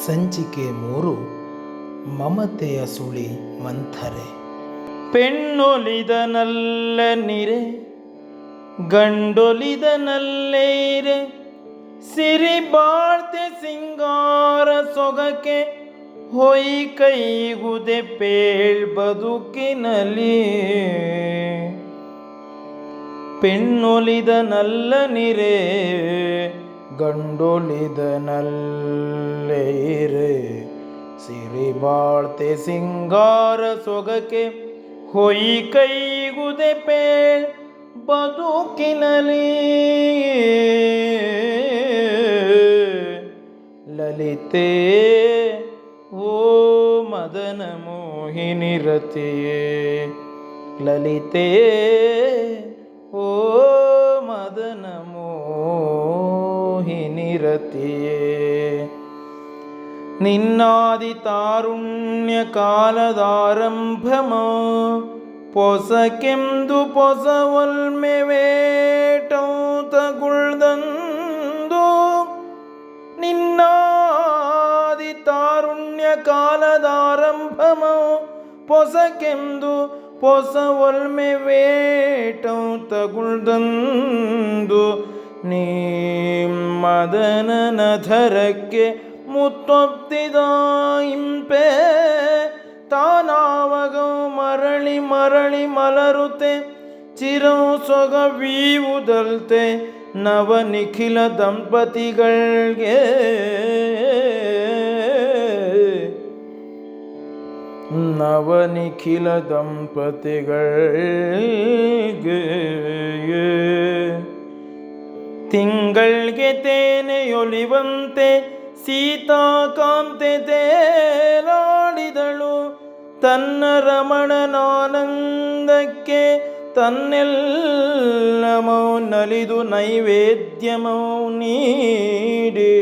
ಸಂಚಿಕೆ ಮೂರು, ಮಮತೆಯ ಸುಳಿ ಮಂಥರೆ. ಪೆಣ್ಣೊಲಿದನಲ್ಲ ನಿರೆ ಗಂಡೊಲಿದನಲ್ಲೇರೆ ಸಿರಿ ಬಾಳ್ತೆ ಸಿಂಗಾರ ಸೊಗಕೆ, ಹೊಯ್ ಕೈಗುದೆ ಪೇಳ್ ಬದುಕಿನಲಿ ಪೆಣ್ಣೊಲಿದನಲ್ಲ ನಿರೇ ಗಂಡೊಲಿದನಲ್ಲೇರೆ? ಸಿರಿ ಬಾಳ್ತೆ ಸಿಂಗಾರ ಸೊಗಕೆ ಹೊಯಿ ಕೈಗುದೆ ಪೇ ಬದುಕಿನಲಿ. ಲಲಿತೆ, ಓ ಮದನ ಮೋಹಿನಿ ಲಲಿತೇ ಲಲಿತೆ ಮೋಹಿನಿ ರತಿಯೇ ನಿನ್ನಾದಿ ತಾರುಣ್ಯ ಕಾಲದಾರಂಭಮೋ ಪೊಸಕೆಂದು ಪೊಸ ಒಲ್ಮೆ ವೇಟೌತಗುಳ್ದಂದು ನಿನ್ನಾದಿ ತಾರುಣ್ಯ ಕಾಲದಾರಂಭಮೋ ಪೊಸಕೆಂದು ಪೊಸ ಒಲ್ಮೆ ವೇಟೌತಗುಳ್ದಂದು ನೀ ಮದನನ ಧರಕ್ಕೆ ಮುತ್ತೊತ್ತಿದ ಇಂಪೆ ತಾನಾವಗ ಮರಳಿ ಮರಳಿ ಮಲರುತೆ, ಚಿರೋ ಸೊಗವೀವುದಲ್ತೆ ನವ ನಿಖಿಲ ದಂಪತಿಗಳಿಗೆ. ನವ ನಿಖಿಲ ದಂಪತಿಗಳ್ಗೆ. ತಿಂಗಳ್ಗೆ ತೇನೆಯೊಲಿವಂತೆ ಸೀತಾಕಾಂತೆ ತೇಲಾಡಿದಳು ತನ್ನ ರಮಣನಾನಂದಕ್ಕೆ ತನ್ನೆಲ್ಲಮೋ ನಲಿದು ನೈವೇದ್ಯಮೋ ನೀಡಿ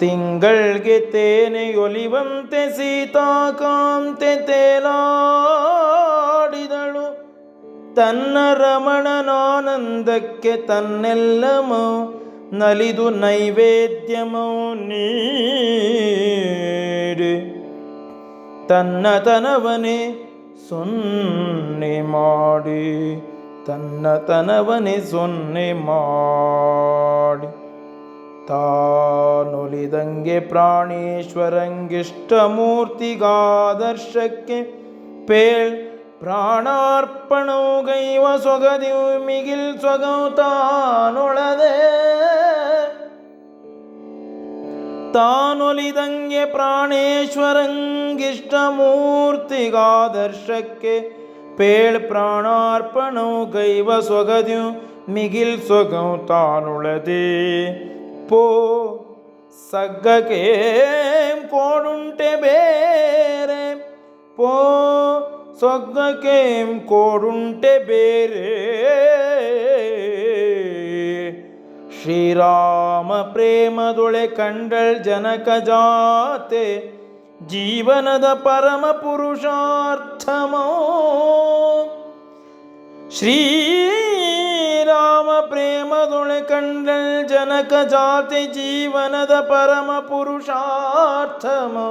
ತಿಂಗಳ್ಗೆ ತೇನೆಯೊಲಿವಂತೆ ಸೀತಾಕಾಂತೆ ತೇಲಾಡಿದಳು ತನ್ನ ರಮಣನಾನಂದಕ್ಕೆ ತನ್ನೆಲ್ಲಮೋ ನಲಿದು ನೈವೇದ್ಯಮೋ ನೀಡಿ. ತನ್ನ ತನವನೇ ಸೊನ್ನೆ ಮಾಡಿ. ತನ್ನ ತನವನೇ ಸೊನ್ನೆ ಮಾಡಿ. ತಾನೊಲಿದಂಗೆ ಪ್ರಾಣೇಶ್ವರಂಗಿಷ್ಟ ಮೂರ್ತಿಗಾದರ್ಶಕ್ಕೆ ಪೇಳ್ ಪ್ರಾಣಾರ್ಪಣೋ ಗೈವ ಸೊಗದಿವು ಮಿಗಿಲ್ ಸೊಗವು ತಾನೊಳದೆ ತಾನೊಲಿದಂಗೆ ಪ್ರಾಣೇಶ್ವರಂಗಿಷ್ಟ ಮೂರ್ತಿಗಾದರ್ಶಕ್ಕೆ ಪೇಳ್ ಪ್ರಾಣಾರ್ಪಣೋ ಗೈವ ಸೊಗದ್ಯು ಮಿಗಿಲ್ ಸೊಗವು ತಾನುಳದೆ ಪೋ ಸಗ್ಗಕ್ಕೆ ಕೋಡುಂಟೆ ಬೇರೆ ಪೋ ಸೊಗ್ಗಕ್ಕೆ ಕೋರುಂಟೆ ಬೇರೆ. ಶ್ರೀರಾಮ ಪ್ರೇಮದೊಳೆ ಕಂಡಳ್ ಜನಕ ಜಾತೆ, ಜೀವನದ ಪರಮ ಪುರುಷಾರ್ಥಮೋ. ಶ್ರೀರಾಮ ಪ್ರೇಮದೊಳೆ ಕಂಡಳ್ ಜನಕ ಜಾತೆ, ಜೀವನದ ಪರಮ ಪುರುಷಾರ್ಥಮೋ.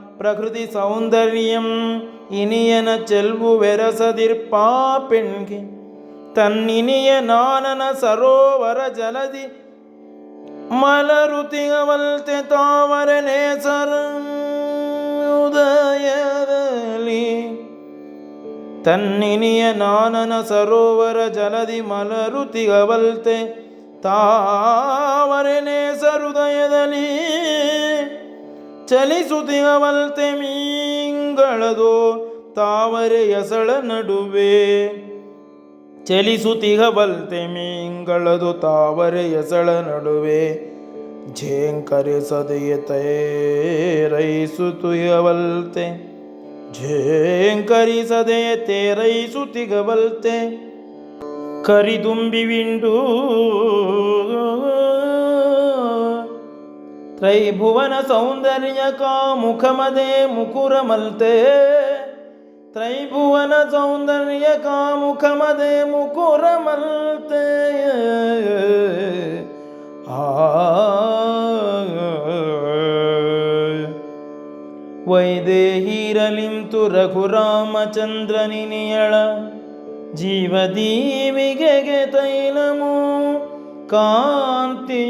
பிரகிருதி சௌந்தரியம் இனியன செல்வுவெரசதிர்பா பெண்கி தன் இனிய நானன சரோவர ஜலதி மலருதிகவல் தாவர நேசரம் உதயதலி தன்னினிய நானன சரோவர ஜலதி மலரு திகவல்ತೆ தாவரனே ಚಲಿಸುತ್ತಿಗವಲ್ತೆ ಮೀಂಗಳದು ತಾವರೆ ಎಸಳ ನಡುವೆ. ಚಲಿಸುತ್ತಿಗವಲ್ತೆ ಮೀಂಗಳದು ತಾವರೆ ಎಸಳ ನಡುವೆ. ಝೇಂಕರಿಸದೆಯ ತೇರೈಸುತುಯವಲ್ತೆ ಝೇಂಕರಿಸದೆ ತೇರೈಸುತ್ತಿಗಬಲ್ತೆ ಕರಿದುಂಬಿವಿಂಡು ತ್ರೈಭುವನ ಸೌಂದರ್ಯ ಕಾಮುಖಮದೆ ಮುಕುರಮಲ್ತೆ ತ್ರೈಭುವನ ಸೌಂದರ್ಯ ಕಾಮುಖಮದೆ ಮುಕುರಮಲ್ತೆ ಆ ವೈದೇಹಿರಲಿಂತು ರಘುರಾಮಚಂದ್ರನಿನಿಯಳ ಜೀವದೀವಿಗೆಗೆ ತೈಲಮು ಕಾಂತಿಯುತಾನಾಗಿ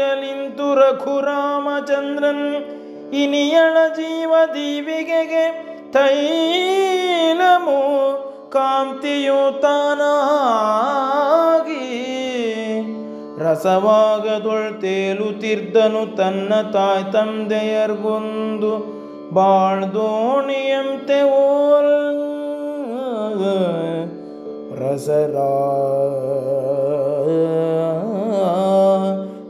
ರಘು ರಘುರಾಮಚಂದ್ರನ್ ಇನಿಯಳ ಜೀವ ದೀವಿಗೆಗೆ ತೈಲಮು ಕಾಂತಿಯುತಾನಾಗಿ ರಸವಾಗದೊಳ್ತೇಲು ತೇಲುತ್ತಿರ್ದನು ತನ್ನ ತಾಯ್ ತಂದೆಯರ್ಗೊಂದು ಬಾಳ್ದೋಣಿಯಂತೆ ಓಲ್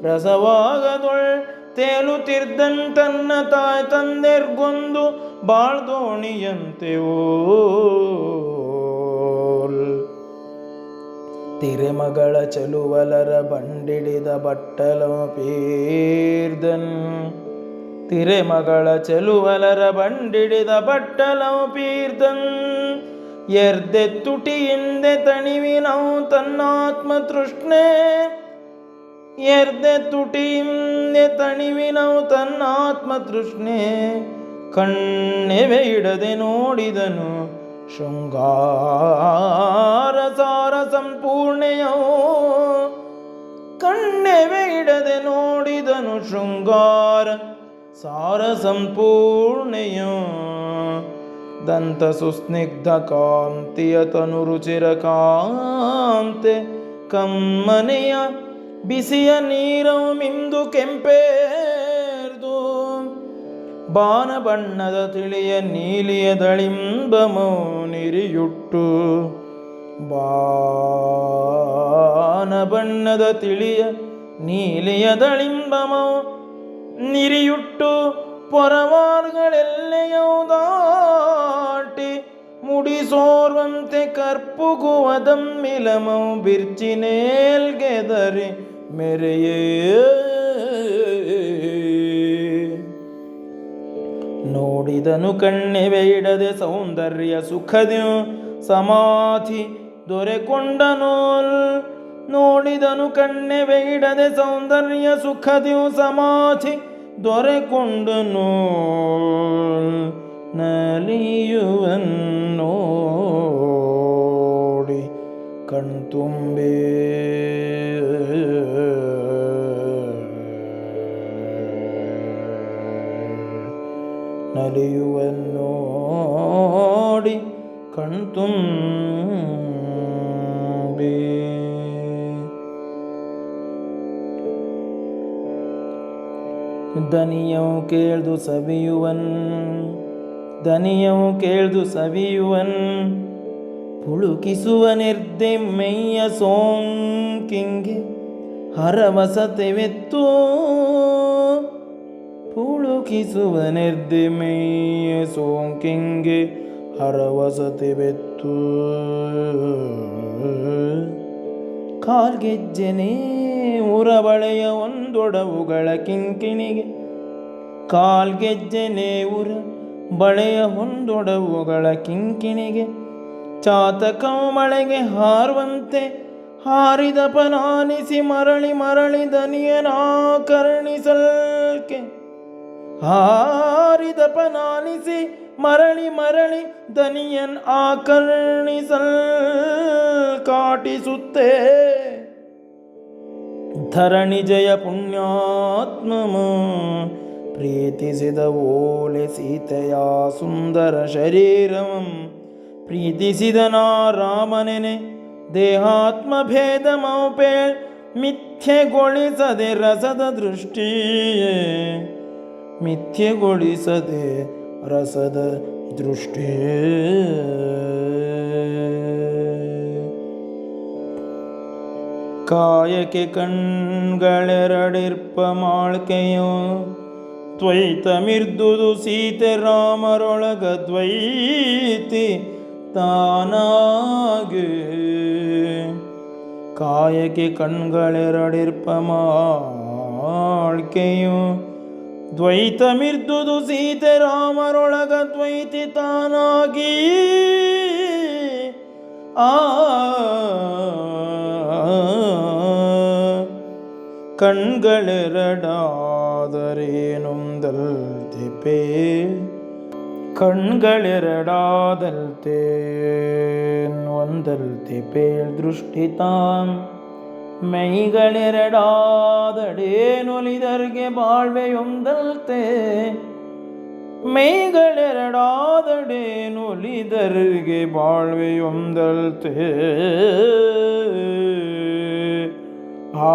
ರಸವಾಗದೊಳ್ ತೇಲುತ್ತಿರ್ದನ್ ತನ್ನ ತಾಯ್ ತಂದೆರ್ಗೊಂದು ಬಾಳ್ದೋಣಿಯಂತೆ ಓಲ್. ತಿರೆಮಗಳ ಚಲುವಲರ ಬಂಡಿಡಿದ ಬಟ್ಟಲ ಪೀರ್ದನ್. ತಿರೆಮಗಳ ಚಲುವಲರ ಬಂಡಿಡಿದ ಬಟ್ಟಲ ಪೀರ್ದನ್. ಎರ್ದೆ ತುಟಿಯಿಂದೆ ತಣಿವಿನವು ತನ್ನಾತ್ಮ ತೃಷ್ಣೆ. ಎರ್ದೆ ತುಟಿಯಿಂದೆ ತಣಿವಿನವು ತನ್ನಾತ್ಮ ತೃಷ್ಣೆ. ಕಣ್ಣೆವೆ ಇಡದೆ ನೋಡಿದನು ಶೃಂಗಾರ ಸಾರ ಸಂಪೂರ್ಣೆಯೋ. ಕಣ್ಣೆವೆ ಇಡದೆ ನೋಡಿದನು ಶೃಂಗಾರ ಸಾರ ಸಂಪೂರ್ಣೆಯೋ. ದಂತ ಸುಸ್ನಿಗ್ಧ ಕಾಂತಿಯ ತನು ರುಚಿರ ಕಾಂತೆ. ಕಮ್ಮನೆಯ ಬಿಸಿಯ ನೀರವು ಮಿಂದು ಕೆಂಪೇರ್ದು. ಬಾನಬಣ್ಣದ ತಿಳಿಯ ನೀಲಿಯ ದಳಿಂಬಮೋ ನಿರಿಯುಟ್ಟು ಬಾನ ಬಣ್ಣದ ತಿಳಿಯ ನೀಲಿಯ ದಳಿಂಬಮೋ ನಿರಿಯುಟ್ಟು ಪೊರವಾರ್ಗಳೆಲ್ಲೆಯೋ ದಾಟಿ ಮುಡಿಸೋರ್ವಂತೆ ಕರ್ಪುಗುವದಮ್ಮಿಲಮೌ ಬಿರ್ಚಿನೇಲ್ಗೆದರಿ ಮೆರೆಯೇ. ನೋಡಿದನು ಕಣ್ಣೆ ಇಡದೆ ಸೌಂದರ್ಯ ಸುಖದ್ಯು ಸಮಾಧಿ ದೊರೆಕೊಂಡನು ನೋಡಿದನು ಕಣ್ಣೆ ಇಡದೆ ಸೌಂದರ್ಯ ಸುಖದ್ಯು ಸಮಾಧಿ ದೊರೆಕೊಂಡನು ನಲಿಯುವನ್ನೋಡಿ ಕಣ್ತುಂಬೇ ನಲಿಯುವನ್ನೋಡಿ ಕಣ್ತುಂಬೇ ದನಿಯವು ಕೇಳ್ದು ಸವಿಯುವನ್ ದನಿಯವು ಕೇಳ್ದು ಸವಿಯುವನ್, ಪುಳುಕಿಸುವ ನಿರ್ದೆಮ್ಮೆಯ್ಯ ಸೋಂಕಿಂಗೆ ಹರವಸತೆವೆತ್ತು ಪುಳುಕಿಸುವ ನಿರ್ದೆಮೆಯ್ಯ ಸೋಂಕಿಂಗೆ ಹರವಸತೆವೆತ್ತು ಕಾಲ್ಗೆಜ್ಜೆನೇ ಉರಬಳೆಯ ಒಂದೊಡವುಗಳ ಕಿಂಕಿಣಿಗೆ ಕಾಲ್ಗೆಜ್ಜೆನೇ ಉರ ಬಳೆಯ ಹೊಂದೊಡವುಗಳ ಕಿಂಕಿಣಿಗೆ, ಚಾತಕವು ಮಳೆಗೆ ಹಾರುವಂತೆ ಹಾರಿದ ಪನಾನಿಸಿ ಮರಳಿ ಮರಳಿ ದನಿಯನಾಕರ್ಣಿಸಲ್ಕೆ ಹಾರಿದ ಪನಾನಿಸಿ ಮರಳಿ ಮರಳಿ ದನಿಯನ್ ಆಕರ್ಣಿಸಲ್ ಕಾಟಿಸುತ್ತೆ. ಧರಣಿ ಜಯ ಪುಣ್ಯಾತ್ಮಮ ಪ್ರೀತಿಸಿದ ಓಲೆ ಸೀತೆಯ ಸುಂದರ ಶರೀರವಂ. ಪ್ರೀತಿಸಿದ ನಾ ರಾಮನೆನೆ ದೇಹಾತ್ಮ ಭೇದ ಮೌಪೇ ಮಿಥ್ಯೆಗೊಳಿಸದೆ ರಸದ ದೃಷ್ಟಿಯೇ. ಮಿಥ್ಯೆಗೊಳಿಸದೆ ರಸದ ದೃಷ್ಟಿ ಕಾಯಕ್ಕೆ ಕಣ್ಗಳೆರಡಿರ್ಪ ಮಾಳ್ಕೆಯೋ ದ್ವೈತ ಮಿರ್ದುದು ಸೀತೆ ರಾಮರೊಳಗ ದ್ವೈತಿ ತಾನಾಗೆ. ಕಾಯಕೆ ಕಣ್ಗಳೆರಡಿರ್ಪ ಮಾಳ್ಕೆಯು. ದ್ವೈತ ಮಿರ್ದುದು ಸೀತೆ ರಾಮರೊಳಗ ದ್ವೈತಿ ತಾನಾಗಿ. ಆ ಕಣ್ಗಳೆರಡಾದರೇನೊಂದಲ್ತೆ ಪೇ. ಕಣ್ಗಳೆರಡಾದಲ್ತೆ ಒಂದಲ್ತೆ ಪೇಳ್ ದೃಷ್ಟಿ ತಾನ್ ಮೈಗಳೆರಡಾದಡೇನೊಲಿದರ್ಗೆ ಬಾಳ್ವೆಯೊಂದಲ್ತೆ ಮೈಗಳೆರಡಾದಡೇನೊಲಿದರ್ಗೆ ಬಾಳ್ವೆಯೊಂದಲ್ತೆ ಆ